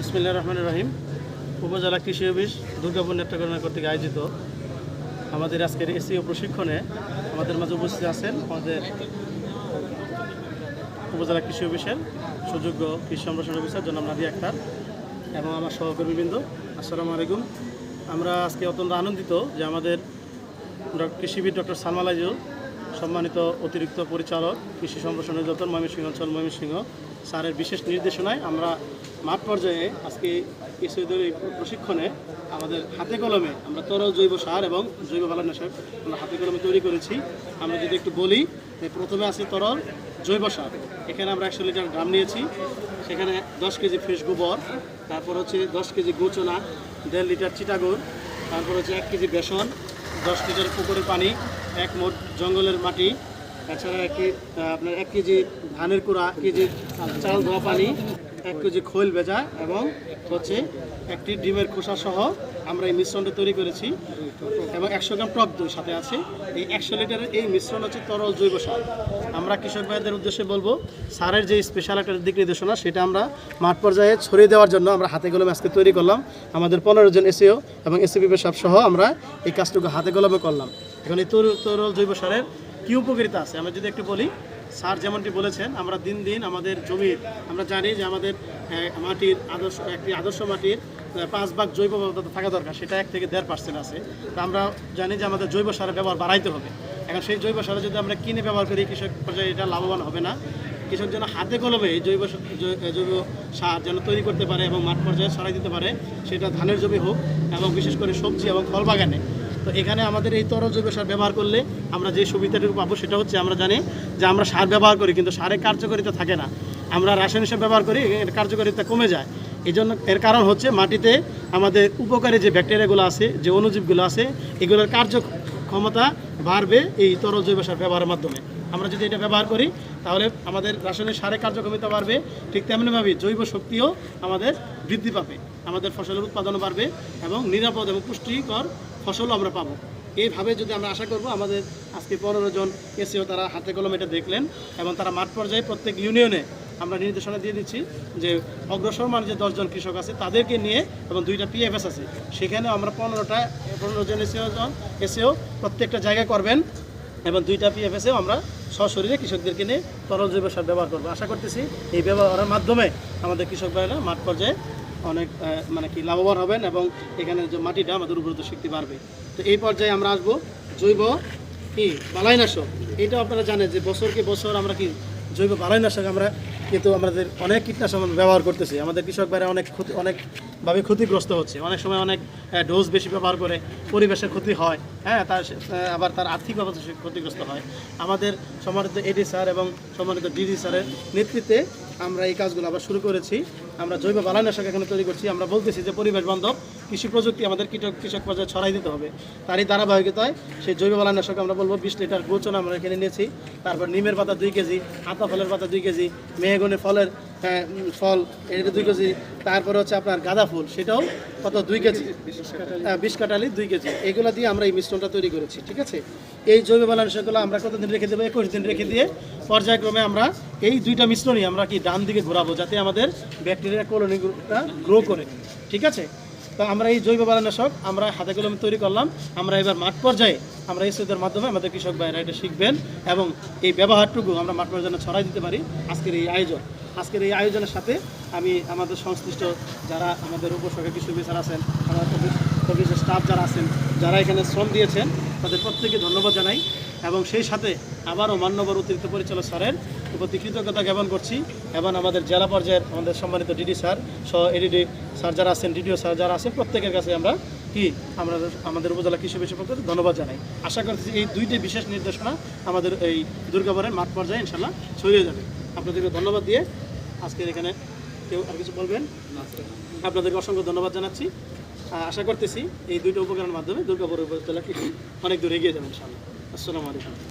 বিসমিল্লা রহমান রহিম। উপজেলা কৃষি অফিস, দুর্গাপুর নেত্রকরণা কর্তৃক আয়োজিত আমাদের আজকের এসিও প্রশিক্ষণে আমাদের মাঝে উপস্থিত আছেন আমাদের উপজেলা কৃষি অফিসের সুযোগ্য কৃষি সম্প্রসারণ অফিসার জনাব নাদি আক্তার এবং আমার সহকর্মীবৃন্দ। আসসালামু আলাইকুম। আমরা আজকে অত্যন্ত আনন্দিত যে আমাদের কৃষিবিদ ডক্টর সালমা লাইজু সম্মানিত অতিরিক্ত পরিচালক, কৃষি সম্প্রসারণ অধিদপ্তর ময়মনসিংহ অঞ্চল ময়মনসিংহ স্যারের বিশেষ নির্দেশনায় আমরা মাঠ পর্যায়ে আজকে কৃষিদের প্রশিক্ষণে আমাদের হাতে কলমে আমরা তরল জৈব সার এবং জৈব বালানাশক আমরা হাতে কলমে তৈরি করেছি। আমরা যদি একটু বলি প্রথমে আছে তরল জৈব সার। এখানে আমরা একশো লিটার ড্রাম নিয়েছি। সেখানে দশ কেজি ফ্রেশ গোবর, তারপর হচ্ছে দশ কেজি গোচনা দেড় লিটার চিটাগুড় তারপর হচ্ছে এক কেজি বেসন, দশ লিটার পুকুরের পানি এক মোট জঙ্গলের মাটি। তাছাড়া এক আপনার এক কেজি ধানের কুড়া, এক কেজি চাল ধোয়া পানি, এক কেজি খৈল ভেজা এবং হচ্ছে একটি ডিমের খোসা সহ আমরা এই মিশ্রণটা তৈরি করেছি এবং একশো গ্রাম টক দই সাথে আছে। এই একশো লিটারের এই মিশ্রণ হচ্ছে তরল জৈব সার। আমরা কৃষক ভাইদের উদ্দেশ্যে বলব, সারের যে স্পেশাল একটা দিক নির্দেশনা, সেটা আমরা মাঠ পর্যায়ে ছড়িয়ে দেওয়ার জন্য আমরা হাতে কলমে আজকে তৈরি করলাম। আমাদের পনেরো জন এসিও এবং এসিপি সাপ সহ আমরা এই কাজটুকু হাতে কলমে করলাম। এখন এই তরল জৈব সারের কী উপকারিতা আছে? আমরা যদি একটু বলি, স্যার যেমনটি বলেছেন, আমরা দিন দিন আমাদের জমির, আমরা জানি যে আমাদের মাটির আদর্শ, একটি আদর্শ মাটির পাঁচ ভাগ জৈব পদার্থ থাকা দরকার, সেটা এক থেকে দেড় পার্সেন্ট আছে। তো আমরা জানি যে আমাদের জৈব সারের ব্যবহার বাড়াইতে হবে। এখন সেই জৈব সার যদি আমরা কিনে ব্যবহার করি, কৃষক পর্যায়ে এটা লাভবান হবে না। কৃষক যেন হাতে কলমে জৈব জৈব সার যেন তৈরি করতে পারে এবং মাঠ পর্যায়ে ছড়াই দিতে পারে, সেটা ধানের জমি হোক এবং বিশেষ করে সবজি এবং ফল বাগানে। তো এখানে আমাদের এই তরল জৈব সার ব্যবহার করলে আমরা যে সুবিধাটুকু পাবো সেটা হচ্ছে আমরা জানি যে আমরা সার ব্যবহার করি, কিন্তু সারের কার্যকারিতা থাকে না। আমরা রাসায়নিক সার ব্যবহার করি, এর কার্যকারিতা কমে যায়। এই জন্য এর কারণ হচ্ছে মাটিতে আমাদের উপকারী যে ব্যাকটেরিয়াগুলো আছে, যে অণুজীবগুলো আছে, এগুলোর কার্য ক্ষমতা বাড়বে এই তরল জৈব সার ব্যবহারের মাধ্যমে। আমরা যদি এটা ব্যবহার করি, তাহলে আমাদের রাসায়নিক সারের কার্যক্ষমতা বাড়বে, ঠিক তেমনিভাবে জৈব শক্তিও আমাদের বৃদ্ধি পাবে। আমাদের ফসলের উৎপাদনও বাড়বে এবং নিরাপদ এবং পুষ্টিকর ফসলও আমরা পাবো। এইভাবে যদি আমরা আশা করব, আমাদের আজকে পনেরো জন এসিও তারা হাতে কলমে এটা দেখলেন এবং তারা মাঠ পর্যায়ে প্রত্যেক ইউনিয়নে আমরা নির্দেশনা দিয়ে দিচ্ছি যে অগ্রসর মান যে দশজন কৃষক আছে তাদেরকে নিয়ে এবং দুইটা পিএফএস আছে সেখানে আমরা পনেরোটা, পনেরো জন এসিও জন এসেও প্রত্যেকটা জায়গায় করবেন এবং দুইটা পিএফএসেও আমরা সশরীরে কৃষকদেরকে নিয়ে তরল জৈব সার ব্যবহার করব। আশা করতেছি এই ব্যবহারের মাধ্যমে আমাদের কৃষক ভাইরা মাঠ পর্যায়ে অনেক মানে কি লাভবান হবেন এবং এখানে যে মাটিটা আমাদের উর্বরতা শক্তি বাড়বে। তো এই পর্যায়ে আমরা আসব জৈব কি? বালাইনাশক। এটা আপনারা জানেন যে বছরকে বছর আমরা কি জৈব বালাইনাশক আমরা কিন্তু আমাদের অনেক কীটনাশক ব্যবহার করতেছি। আমাদের কৃষক ভাইরা অনেক ক্ষতি অনেকভাবে ক্ষতিগ্রস্ত হচ্ছে। অনেক সময় অনেক ডোজ বেশি ব্যবহার করে পরিবেশের ক্ষতি হয়। হ্যাঁ তার আবার তার আর্থিক সে ক্ষতিগ্রস্ত হয়। আমাদের সম্মানিত এডি স্যার এবং সম্মানিত ডিডি স্যারের নেতৃত্বে আমরা এই কাজগুলো আবার শুরু করেছি। আমরা জৈব বালাইনাশক এখানে তৈরি করছি। আমরা বলতেছি যে পরিবেশ বান্ধব, কৃষি প্রযুক্তি আমাদের কৃষক কৃষক পর্যায়ে ছড়াই দিতে হবে। তারই ধারাবাহিকতায় সেই জৈব বালাইনাশক আমরা বলব, বিশ লিটার গোচন আমরা এখানে নিয়েছি। তারপর নিমের পাতা দুই কেজি, আতা ফলের পাতা দুই কেজি, মেহগনি ফলের উম, ফল এটা দুই কেজি। তারপরে হচ্ছে আপনার গাঁদা ফুল সেটাও কত? দুই কেজি। হ্যাঁ, বিশ কাটালি দুই কেজি। এগুলো দিয়ে আমরা এই মিশ্রণটা তৈরি করেছি ঠিক আছে? এই জৈব বালাইনাশকগুলো আমরা কতদিন রেখে দেবো? একুশ দিন রেখে দিয়ে পর্যায়ক্রমে আমরা এই দুইটা মিশ্রণই আমরা কি ডান দিকে ঘোরাবো যাতে আমাদের ব্যাকটেরিয়া কলোনিটা গ্রো করে ঠিক আছে? তো আমরা এই জৈব বালানাশক আমরা হাতে কলমে তৈরি করলাম। আমরা এবার মাঠ পর্যায়ে আমরা এই সেদের মাধ্যমে আমাদের কৃষক ভাইরা এটা শিখবেন এবং এই ব্যবহারটুকু আমরা মাঠ পর্যায়ে ছড়াই দিতে পারি আজকের এই আয়োজন। আজকের এই আয়োজনের সাথে আমি আমাদের সংশ্লিষ্ট যারা আমাদের উপসর্গে কৃষক বিচার আছেন, আমাদের স্টাফ যারা আছেন, যারা এখানে শ্রম দিয়েছেন তাদের প্রত্যেকে ধন্যবাদ জানাই এবং সেই সাথে আবারও মান্যবর অতিরিক্ত পরিচালক স্যারের প্রতি কৃতজ্ঞতা জ্ঞাপন করছি এবং আমাদের জেলা পর্যায়ের আমাদের সম্মানিত ডিডি স্যার সহ এডিডি স্যার যারা আছেন, ডিডিও স্যার যারা আছেন, প্রত্যেকের কাছে আমরা কি আমরা আমাদের উপজেলা কৃষি বিষয় পক্ষ ধন্যবাদ জানাই। আশা করছি এই দুইটি বিশেষ নির্দেশনা আমাদের এই দুর্গাপুরের মাঠ পর্যায়ে ইনশাল্লাহ ছড়িয়ে যাবে। আপনাদেরকে ধন্যবাদ দিয়ে আজকের এখানে কেউ আর কিছু বলবেন? আপনাদেরকে অসংখ্য ধন্যবাদ জানাচ্ছি। আশা করতেছি এই দুইটা উপকরণের মাধ্যমে দুর্গাপুর উপজেলা অনেক দূর এগিয়ে যাবে ইনশাআল্লাহ। আসসালামু আলাইকুম।